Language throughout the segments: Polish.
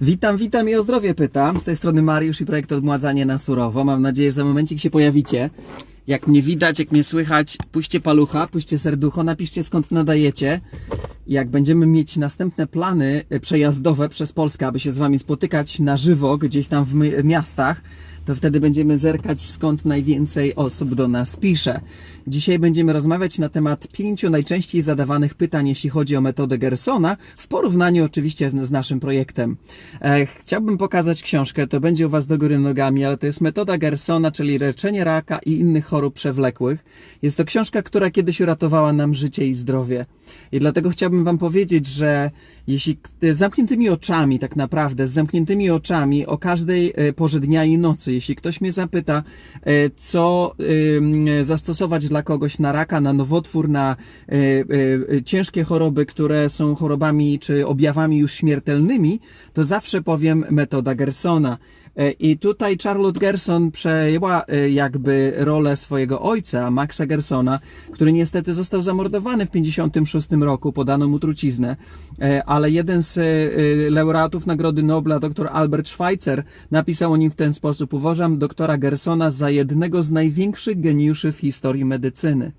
Witam, witam i o zdrowie pytam. Z tej strony Mariusz i projekt Odmładzanie na Surowo. Mam nadzieję, że za momencik się pojawicie. Jak mnie widać, jak mnie słychać, puśćcie palucha, puśćcie serducho, napiszcie skąd nadajecie. Jak będziemy mieć następne plany e, przejazdowe przez Polskę, aby się z Wami spotykać na żywo gdzieś tam w miastach, to wtedy będziemy zerkać skąd najwięcej osób do nas pisze. Dzisiaj będziemy rozmawiać na temat pięciu najczęściej zadawanych pytań, jeśli chodzi o metodę Gersona, w porównaniu oczywiście z naszym projektem. E, chciałbym pokazać książkę, to będzie u Was do góry nogami, ale to jest metoda Gersona, czyli leczenie raka i innych chorób przewlekłych. Jest to książka, która kiedyś uratowała nam życie i zdrowie. I dlatego chciałbym Wam powiedzieć, że jeśli k- z zamkniętymi oczami, tak naprawdę, z zamkniętymi oczami o każdej e, porze dnia i nocy, jeśli ktoś mnie zapyta, e, co zastosować dla kogoś na raka, na nowotwór, na e, e, ciężkie choroby, które są chorobami czy objawami już śmiertelnymi, to zawsze powiem metoda Gersona. E, I tutaj Charlotte Gerson przejęła e, jakby rolę swojego ojca, Maxa Gersona, który niestety został zamordowany w 56 roku, podano mu truciznę, E, ale jeden z laureatów Nagrody Nobla, dr Albert Schweitzer, napisał o nim w ten sposób: Uważam doktora Gersona za jednego z największych geniuszy w historii medycyny.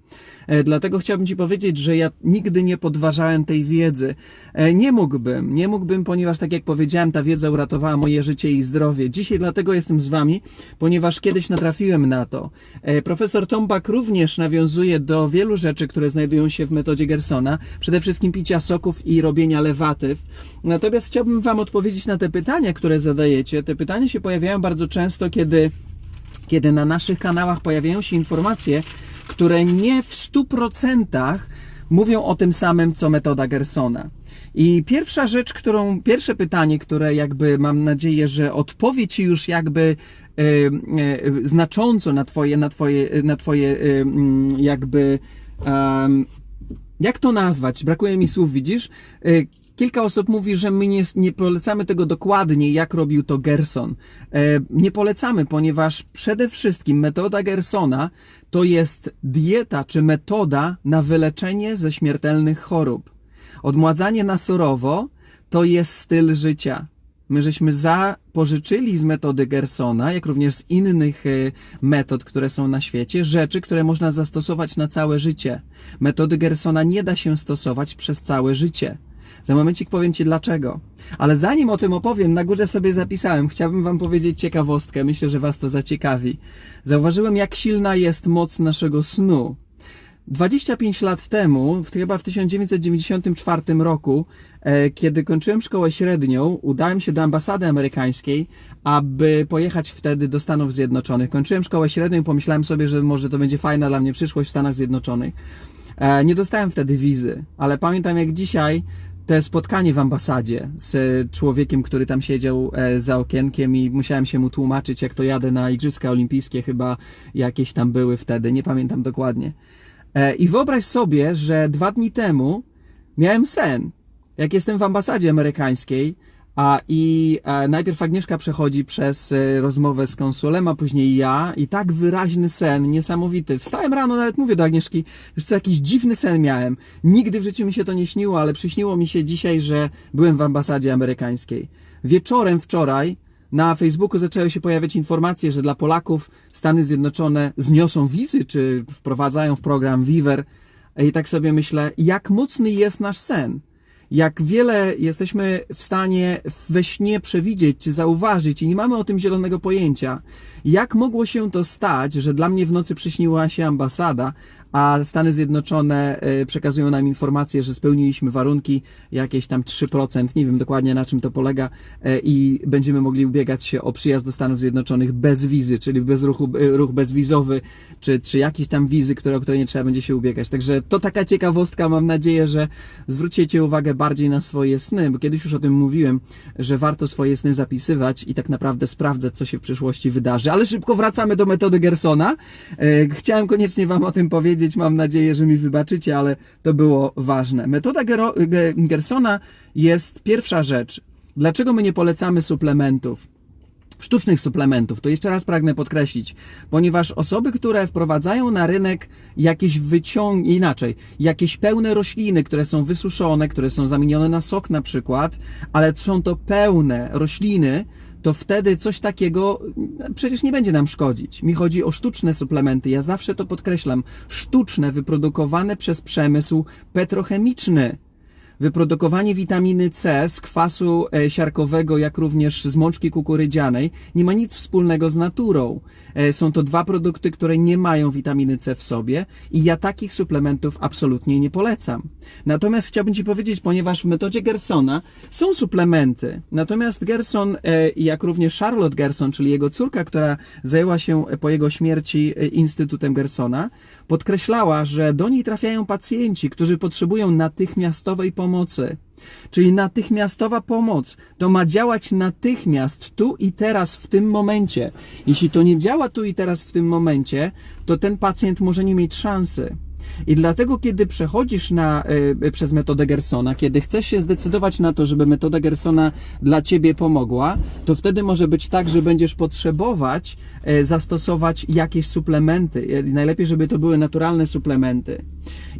E, Dlatego chciałbym Ci powiedzieć, że ja nigdy nie podważałem tej wiedzy. E, Nie mógłbym, nie mógłbym, ponieważ tak jak powiedziałem, ta wiedza uratowała moje życie i zdrowie. Dzisiaj dlatego jestem z Wami, ponieważ kiedyś natrafiłem na to. E, Profesor Tombak również nawiązuje do wielu rzeczy, które znajdują się w metodzie Gersona, przede wszystkim picia soków i robienia lewatyw. Natomiast chciałbym Wam odpowiedzieć na te pytania, które zadajecie. Te pytania się pojawiają bardzo często, kiedy kiedy na naszych kanałach pojawiają się informacje, które nie w 100% mówią o tym samym, co metoda Gersona. I pierwsza rzecz, którą, pierwsze pytanie, które jakby mam nadzieję, że odpowie Ci już jakby e, e, znacząco na Twoje, na Twoje, na twoje e, jakby jak to nazwać? Brakuje mi słów, widzisz? Y, Kilka osób mówi, że my nie, nie polecamy tego dokładnie, jak robił to Gerson. E, Nie polecamy, ponieważ przede wszystkim metoda Gersona to jest dieta czy metoda na wyleczenie ze śmiertelnych chorób. Odmładzanie na surowo to jest styl życia. My żeśmy zapożyczyli z metody Gersona, jak również z innych y, metod, które są na świecie, rzeczy, które można zastosować na całe życie. Metody Gersona nie da się stosować przez całe życie. Za momencik powiem Ci dlaczego. Ale zanim o tym opowiem, na górze sobie zapisałem, chciałbym Wam powiedzieć ciekawostkę, myślę, że Was to zaciekawi. Zauważyłem, jak silna jest moc naszego snu. 25 lat temu, w, chyba w 1994 roku, e, kiedy kończyłem szkołę średnią, udałem się do ambasady amerykańskiej, aby pojechać wtedy do Stanów Zjednoczonych. Kończyłem szkołę średnią i pomyślałem sobie, że może to będzie fajna dla mnie przyszłość w Stanach Zjednoczonych. E, nie dostałem wtedy wizy, ale pamiętam jak dzisiaj te spotkanie w ambasadzie z człowiekiem, który tam siedział e, za okienkiem i musiałem się mu tłumaczyć, jak to jadę na Igrzyska Olimpijskie, chyba jakieś tam były wtedy, nie pamiętam dokładnie. E, I wyobraź sobie, że dwa dni temu miałem sen, jak jestem w ambasadzie amerykańskiej, a i e, najpierw Agnieszka przechodzi przez e, rozmowę z konsulem, a później ja i tak wyraźny sen, niesamowity. Wstałem rano, nawet mówię do Agnieszki, wiesz co, jakiś dziwny sen miałem. Nigdy w życiu mi się to nie śniło, ale przyśniło mi się dzisiaj, że byłem w ambasadzie amerykańskiej. Wieczorem wczoraj na Facebooku zaczęły się pojawiać informacje, że dla Polaków Stany Zjednoczone zniosą wizy, czy wprowadzają w program Viver. I tak sobie myślę, jak mocny jest nasz sen. Jak wiele jesteśmy w stanie we śnie przewidzieć, czy zauważyć i nie mamy o tym zielonego pojęcia. Jak mogło się to stać, że dla mnie w nocy przyśniła się ambasada, a Stany Zjednoczone e, przekazują nam informację, że spełniliśmy warunki, jakieś tam 3%, nie wiem dokładnie na czym to polega, e, i będziemy mogli ubiegać się o przyjazd do Stanów Zjednoczonych bez wizy, czyli bez ruchu, e, ruch bezwizowy, czy, czy jakieś tam wizy, które, o które nie trzeba będzie się ubiegać. Także to taka ciekawostka, mam nadzieję, że zwrócicie uwagę bardziej na swoje sny, bo kiedyś już o tym mówiłem, że warto swoje sny zapisywać i tak naprawdę sprawdzać, co się w przyszłości wydarzy. Ale szybko wracamy do metody Gersona. Chciałem koniecznie Wam o tym powiedzieć, mam nadzieję, że mi wybaczycie, ale to było ważne. Metoda Gersona jest pierwsza rzecz. Dlaczego my nie polecamy suplementów? sztucznych suplementów. To jeszcze raz pragnę podkreślić, ponieważ osoby, które wprowadzają na rynek jakieś wyciągi, inaczej, jakieś pełne rośliny, które są wysuszone, które są zamienione na sok na przykład, ale są to pełne rośliny, to wtedy coś takiego mm, przecież nie będzie nam szkodzić. Mi chodzi o sztuczne suplementy. Ja zawsze to podkreślam. Sztuczne, wyprodukowane przez przemysł petrochemiczny. Wyprodukowanie witaminy C z kwasu e, siarkowego, jak również z mączki kukurydzianej, nie ma nic wspólnego z naturą. E, Są to dwa produkty, które nie mają witaminy C w sobie i ja takich suplementów absolutnie nie polecam. Natomiast chciałbym Ci powiedzieć, ponieważ w metodzie Gersona są suplementy, natomiast Gerson, e, jak również Charlotte Gerson, czyli jego córka, która zajęła się po jego śmierci Instytutem Gersona, podkreślała, że do niej trafiają pacjenci, którzy potrzebują natychmiastowej pomocy. Czyli natychmiastowa pomoc to ma działać natychmiast, tu i teraz, w tym momencie. Jeśli to nie działa tu i teraz, w tym momencie, to ten pacjent może nie mieć szansy. I dlatego, kiedy przechodzisz na, y, przez metodę Gersona, kiedy chcesz się zdecydować na to, żeby metoda Gersona dla ciebie pomogła, to wtedy może być tak, że będziesz potrzebować y, zastosować jakieś suplementy. Y, Najlepiej, żeby to były naturalne suplementy.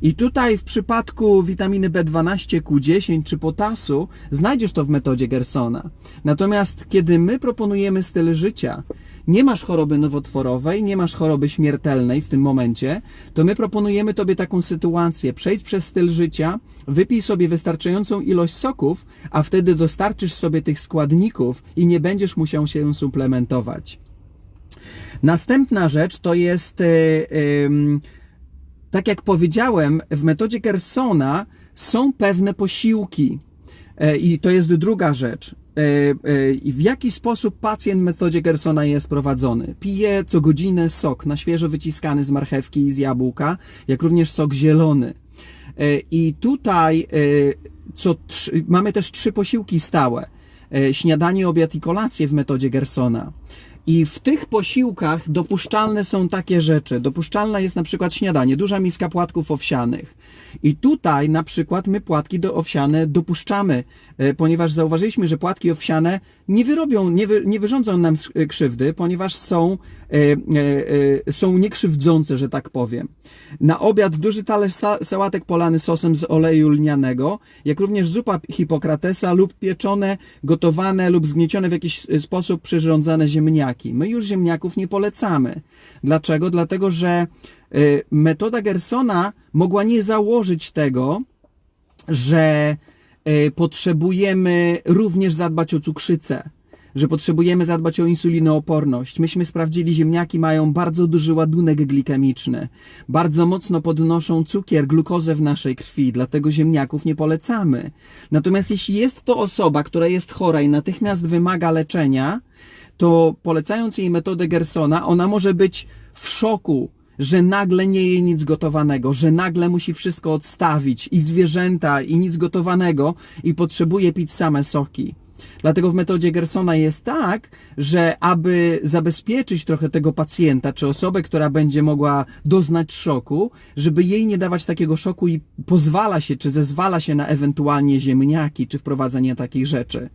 I tutaj w przypadku witaminy B12, Q10 czy potasu znajdziesz to w metodzie Gersona. Natomiast kiedy my proponujemy styl życia, nie masz choroby nowotworowej, nie masz choroby śmiertelnej w tym momencie, to my proponujemy Tobie taką sytuację. Przejdź przez styl życia, wypij sobie wystarczającą ilość soków, a wtedy dostarczysz sobie tych składników i nie będziesz musiał się suplementować. Następna rzecz to jest, em, tak jak powiedziałem, w metodzie Gersona są pewne posiłki. E, I to jest druga rzecz. E, e, w jaki sposób pacjent w metodzie Gersona jest prowadzony? Pije co godzinę sok na świeżo wyciskany z marchewki i z jabłka, jak również sok zielony. E, I tutaj co mamy też trzy posiłki stałe. Śniadanie, obiad i kolację w metodzie Gersona. I w tych posiłkach dopuszczalne są takie rzeczy. Dopuszczalna jest na przykład śniadanie, duża miska płatków owsianych. I tutaj na przykład my płatki do owsiane dopuszczamy, e, ponieważ zauważyliśmy, że płatki owsiane nie wyrobią, nie, wy, nie wyrządzą nam s- krzywdy, ponieważ są, e, e, e, są niekrzywdzące, że tak powiem. Na obiad duży talerz sa, sałatek polany sosem z oleju lnianego, jak również zupa hipokratesa lub pieczone, gotowane lub zgniecione w jakiś e, sposób przyrządzane ziemniaki. My już ziemniaków nie polecamy. Dlaczego? Dlatego, że e, metoda Gersona mogła nie założyć tego, że e, potrzebujemy również zadbać o cukrzycę, że potrzebujemy zadbać o insulinooporność. Myśmy sprawdzili, ziemniaki mają bardzo duży ładunek glikemiczny, bardzo mocno podnoszą cukier, glukozę w naszej krwi, dlatego ziemniaków nie polecamy. Natomiast jeśli jest to osoba, która jest chora i natychmiast wymaga leczenia, to polecając jej metodę Gersona, ona może być w szoku, że nagle nie je nic gotowanego, że nagle musi wszystko odstawić i zwierzęta, i nic gotowanego, i potrzebuje pić same soki. Dlatego w metodzie Gersona jest tak, że aby zabezpieczyć trochę tego pacjenta, czy osobę, która będzie mogła doznać szoku, żeby jej nie dawać takiego szoku i pozwala się, czy zezwala się na ewentualnie ziemniaki, czy wprowadzenie takich rzeczy.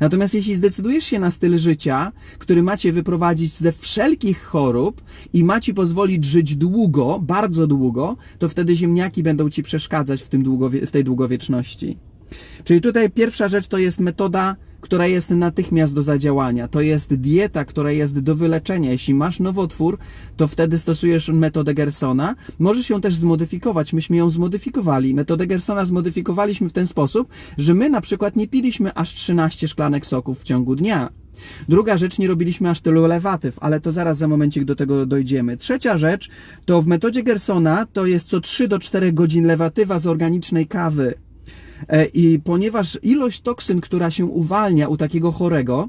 Natomiast jeśli zdecydujesz się na styl życia, który macie wyprowadzić ze wszelkich chorób i ma ci pozwolić żyć długo, bardzo długo, to wtedy ziemniaki będą ci przeszkadzać w, tym długowie, w tej długowieczności. Czyli tutaj pierwsza rzecz to jest metoda, która jest natychmiast do zadziałania. To jest dieta, która jest do wyleczenia. Jeśli masz nowotwór, to wtedy stosujesz metodę Gersona. Możesz ją też zmodyfikować. Myśmy ją zmodyfikowali. Metodę Gersona zmodyfikowaliśmy w ten sposób, że my na przykład nie piliśmy aż 13 szklanek soków w ciągu dnia. Druga rzecz, nie robiliśmy aż tylu lewatyw, ale to zaraz za momencik do tego dojdziemy. Trzecia rzecz, to w metodzie Gersona to jest co 3 do 4 godzin lewatywa z organicznej kawy. E, I ponieważ ilość toksyn, która się uwalnia u takiego chorego,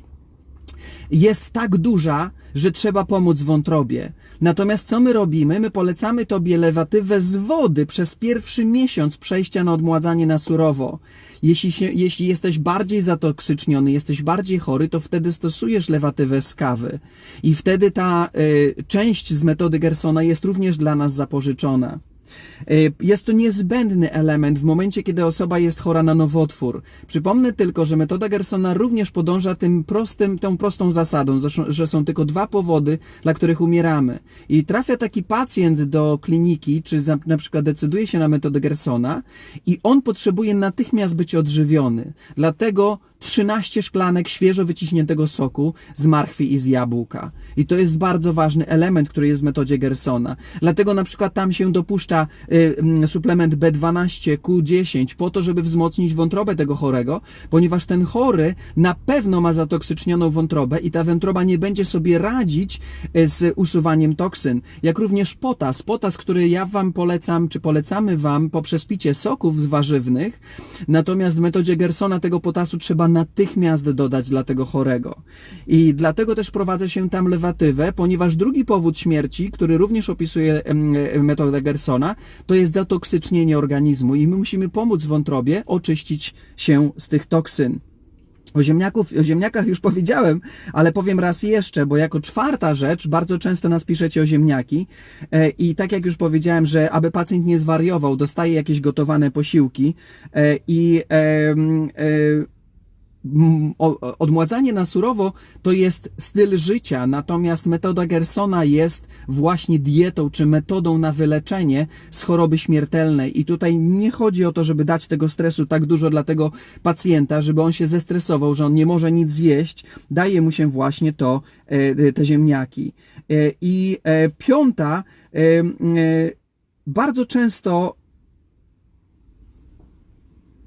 jest tak duża, że trzeba pomóc wątrobie. Natomiast co my robimy? My polecamy tobie lewatywę z wody przez pierwszy miesiąc przejścia na odmładzanie na surowo. Jeśli, się, jeśli jesteś bardziej zatoksyczniony, jesteś bardziej chory, to wtedy stosujesz lewatywę z kawy. I wtedy ta y, część z metody Gersona jest również dla nas zapożyczona. Y, Jest to niezbędny element w momencie, kiedy osoba jest chora na nowotwór. Przypomnę tylko, że metoda Gersona również podąża tym prostym, tą prostą zasadą, że są- tylko dwa powody, dla których umieramy. I trafia taki pacjent do kliniki, czy na przykład decyduje się na metodę Gersona i on potrzebuje natychmiast być odżywiony. Dlatego 13 szklanek świeżo wyciśniętego soku z marchwi i z jabłka. I to jest bardzo ważny element, który jest w metodzie Gersona. Dlatego na przykład tam się dopuszcza y, mm, suplement B12, Q10 po to, żeby wzmocnić wątrobę tego chorego, ponieważ ten chory na pewno ma zatoksycznioną wątrobę i ta wątroba nie będzie sobie radzić y, z usuwaniem toksyn. Jak również potas. Potas, który ja Wam polecam, czy polecamy Wam poprzez picie soków z warzywnych, natomiast w metodzie Gersona tego potasu trzeba natychmiast dodać dla tego chorego. I dlatego też prowadzę się tam lewatywę, ponieważ drugi powód śmierci, który również opisuje metodę Gersona, to jest zatoksycznienie organizmu i my musimy pomóc wątrobie oczyścić się z tych toksyn. O, ziemniaków, o ziemniakach już powiedziałem, ale powiem raz jeszcze, bo jako czwarta rzecz bardzo często nas piszecie o ziemniaki e, i tak jak już powiedziałem, że aby pacjent nie zwariował, dostaje jakieś gotowane posiłki e, i e, e, Odmładzanie na surowo to jest styl życia, natomiast metoda Gersona jest właśnie dietą czy metodą na wyleczenie z choroby śmiertelnej. I tutaj nie chodzi o to, żeby dać tego stresu tak dużo dla tego pacjenta, żeby on się zestresował, że on nie może nic zjeść. Daje mu się właśnie to, e, te ziemniaki. E, I e, piąta, e, e, bardzo często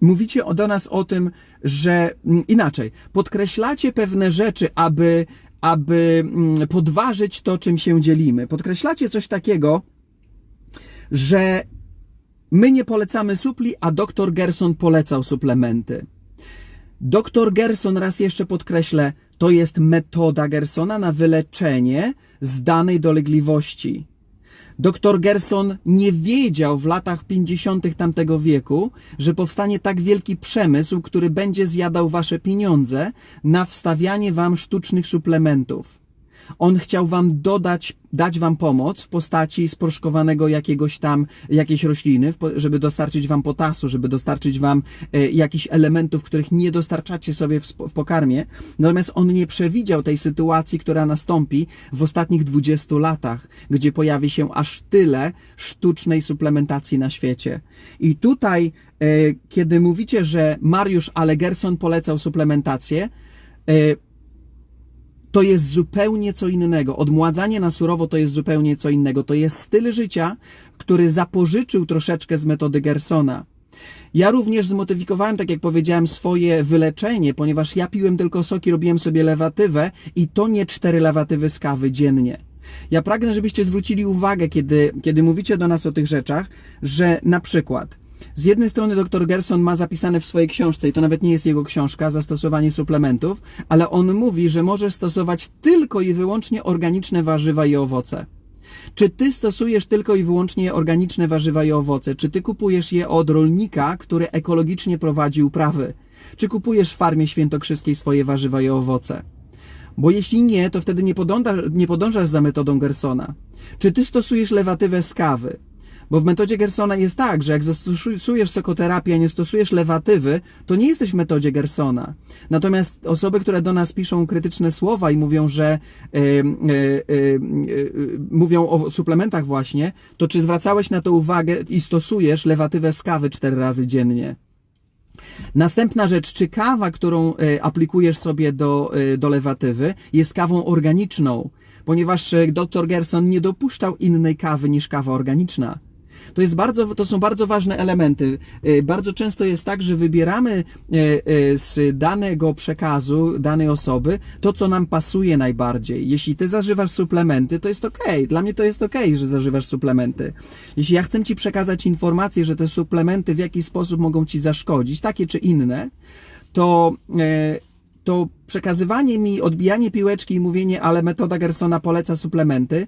mówicie do nas o tym, że mm, inaczej, podkreślacie pewne rzeczy, aby, aby mm, podważyć to, czym się dzielimy. Podkreślacie coś takiego, że my nie polecamy supli, a dr Gerson polecał suplementy. Doktor Gerson, raz jeszcze podkreślę, to jest metoda Gersona na wyleczenie z danej dolegliwości. Doktor Gerson nie wiedział w latach 50. tamtego wieku, że powstanie tak wielki przemysł, który będzie zjadał wasze pieniądze na wstawianie wam sztucznych suplementów. On chciał wam dodać, dać wam pomoc w postaci sproszkowanego jakiegoś tam, jakiejś rośliny, żeby dostarczyć wam potasu, żeby dostarczyć wam e, jakichś elementów, których nie dostarczacie sobie w, w pokarmie. Natomiast on nie przewidział tej sytuacji, która nastąpi w ostatnich 20 latach, gdzie pojawi się aż tyle sztucznej suplementacji na świecie. I tutaj, e, kiedy mówicie, że Mariusz Allegerson polecał suplementację, e, to jest zupełnie co innego. Odmładzanie na surowo to jest zupełnie co innego. To jest styl życia, który zapożyczył troszeczkę z metody Gersona. Ja również zmodyfikowałem, tak jak powiedziałem, swoje wyleczenie, ponieważ ja piłem tylko soki, robiłem sobie lewatywę i to nie cztery lewatywy z kawy dziennie. Ja pragnę, żebyście zwrócili uwagę, kiedy, kiedy mówicie do nas o tych rzeczach, że na przykład z jednej strony dr Gerson ma zapisane w swojej książce, i to nawet nie jest jego książka, zastosowanie suplementów, ale on mówi, że możesz stosować tylko i wyłącznie organiczne warzywa i owoce. Czy ty stosujesz tylko i wyłącznie organiczne warzywa i owoce? Czy ty kupujesz je od rolnika, który ekologicznie prowadzi uprawy? Czy kupujesz w farmie świętokrzyskiej swoje warzywa i owoce? Bo jeśli nie, to wtedy nie, podążasz, nie podążasz za metodą Gersona. Czy ty stosujesz lewatywę z kawy? Bo w metodzie Gersona jest tak, że jak zastosujesz sokoterapię, a nie stosujesz lewatywy, to nie jesteś w metodzie Gersona. Natomiast osoby, które do nas piszą krytyczne słowa i mówią, że e, e, e, mówią o suplementach właśnie, to czy zwracałeś na to uwagę i stosujesz lewatywę z kawy cztery razy dziennie? Następna rzecz, czy kawa, którą aplikujesz sobie do, do lewatywy, jest kawą organiczną, ponieważ dr Gerson nie dopuszczał innej kawy niż kawa organiczna. To, jest bardzo, to są bardzo ważne elementy. E, Bardzo często jest tak, że wybieramy e, e, z danego przekazu, danej osoby, to, co nam pasuje najbardziej. Jeśli ty zażywasz suplementy, to jest ok. Dla mnie to jest ok, że zażywasz suplementy. Jeśli ja chcę ci przekazać informację, że te suplementy w jakiś sposób mogą ci zaszkodzić, takie czy inne, to, to przekazywanie mi, odbijanie piłeczki i mówienie, ale metoda Gersona poleca suplementy,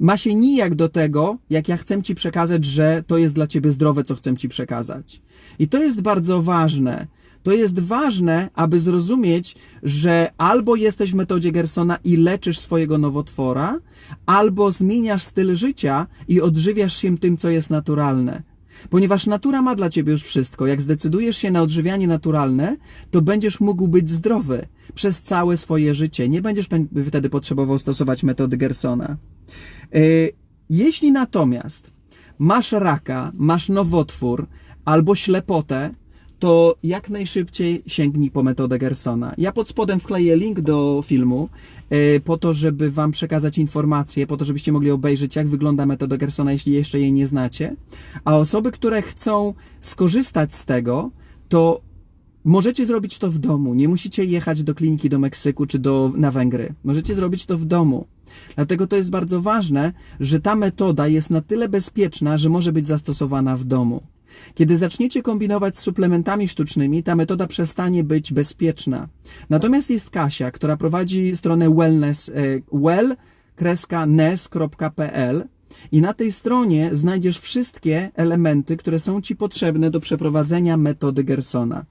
ma się nijak do tego, jak ja chcę ci przekazać, że to jest dla ciebie zdrowe, co chcę ci przekazać. I to jest bardzo ważne. To jest ważne, aby zrozumieć, że albo jesteś w metodzie Gersona i leczysz swojego nowotwora, albo zmieniasz styl życia i odżywiasz się tym, co jest naturalne. Ponieważ natura ma dla ciebie już wszystko. Jak zdecydujesz się na odżywianie naturalne, to będziesz mógł być zdrowy przez całe swoje życie. Nie będziesz wtedy potrzebował stosować metody Gersona. Yy, Jeśli natomiast masz raka, masz nowotwór albo ślepotę, to jak najszybciej sięgnij po metodę Gersona. Ja pod spodem wkleję link do filmu, yy, po to, żeby Wam przekazać informacje, po to, żebyście mogli obejrzeć, jak wygląda metoda Gersona, jeśli jeszcze jej nie znacie. A osoby, które chcą skorzystać z tego, to Możecie zrobić to w domu. Nie musicie jechać do kliniki do Meksyku czy do, na Węgry. Możecie zrobić to w domu. Dlatego to jest bardzo ważne, że ta metoda jest na tyle bezpieczna, że może być zastosowana w domu. Kiedy zaczniecie kombinować z suplementami sztucznymi, ta metoda przestanie być bezpieczna. Natomiast jest Kasia, która prowadzi stronę wellness, e, well-nes.pl i na tej stronie znajdziesz wszystkie elementy, które są Ci potrzebne do przeprowadzenia metody Gersona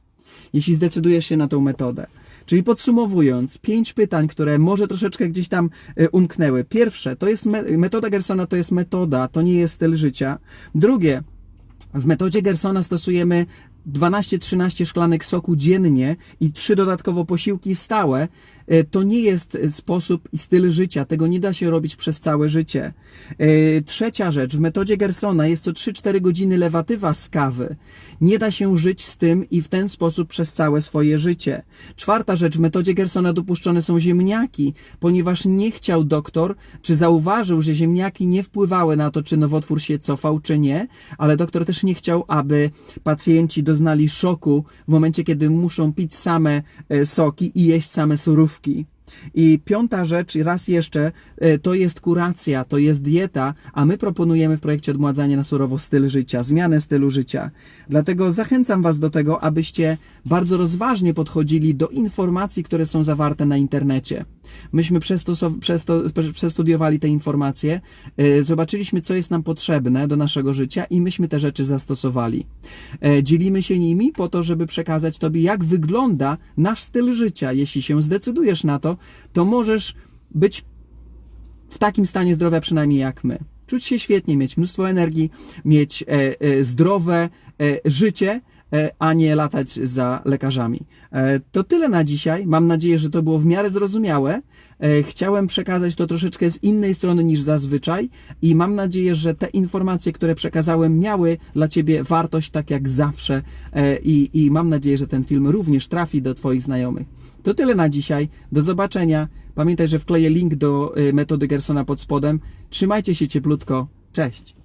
jeśli zdecydujesz się na tą metodę. Czyli podsumowując, pięć pytań, które może troszeczkę gdzieś tam e, umknęły. Pierwsze, to jest me- metoda Gersona, to jest metoda, to nie jest styl życia. Drugie, w metodzie Gersona stosujemy 12-13 szklanek soku dziennie i trzy dodatkowo posiłki stałe. E, To nie jest e, sposób i styl życia. Tego nie da się robić przez całe życie. E, Trzecia rzecz. W metodzie Gersona jest to 3-4 godziny lewatywa z kawy. Nie da się żyć z tym i w ten sposób przez całe swoje życie. Czwarta rzecz. W metodzie Gersona dopuszczone są ziemniaki, ponieważ nie chciał doktor, czy zauważył, że ziemniaki nie wpływały na to, czy nowotwór się cofał, czy nie, ale doktor też nie chciał, aby pacjenci doznali szoku w momencie, kiedy muszą pić same soki i jeść same surówki. wymówki I piąta rzecz, raz jeszcze, e, to jest kuracja, to jest dieta, a my proponujemy w projekcie Odmładzanie na surowo styl życia, zmianę stylu życia. Dlatego zachęcam Was do tego, abyście bardzo rozważnie podchodzili do informacji, które są zawarte na internecie. Myśmy przestudiowali te informacje, e, zobaczyliśmy, co jest nam potrzebne do naszego życia i myśmy te rzeczy zastosowali. E, Dzielimy się nimi po to, żeby przekazać Tobie, jak wygląda nasz styl życia. Jeśli się zdecydujesz na to, to możesz być w takim stanie zdrowia przynajmniej jak my. Czuć się świetnie, mieć mnóstwo energii, mieć e, e, zdrowe e, życie, e, a nie latać za lekarzami. E, to tyle na dzisiaj. Mam nadzieję, że to było w miarę zrozumiałe. E, chciałem przekazać to troszeczkę z innej strony niż zazwyczaj i mam nadzieję, że te informacje, które przekazałem, miały dla Ciebie wartość tak jak zawsze i, i mam nadzieję, że ten film również trafi do Twoich znajomych. To tyle na dzisiaj. Do zobaczenia. Pamiętaj, że wkleję link do y, metody Gersona pod spodem. Trzymajcie się cieplutko. Cześć.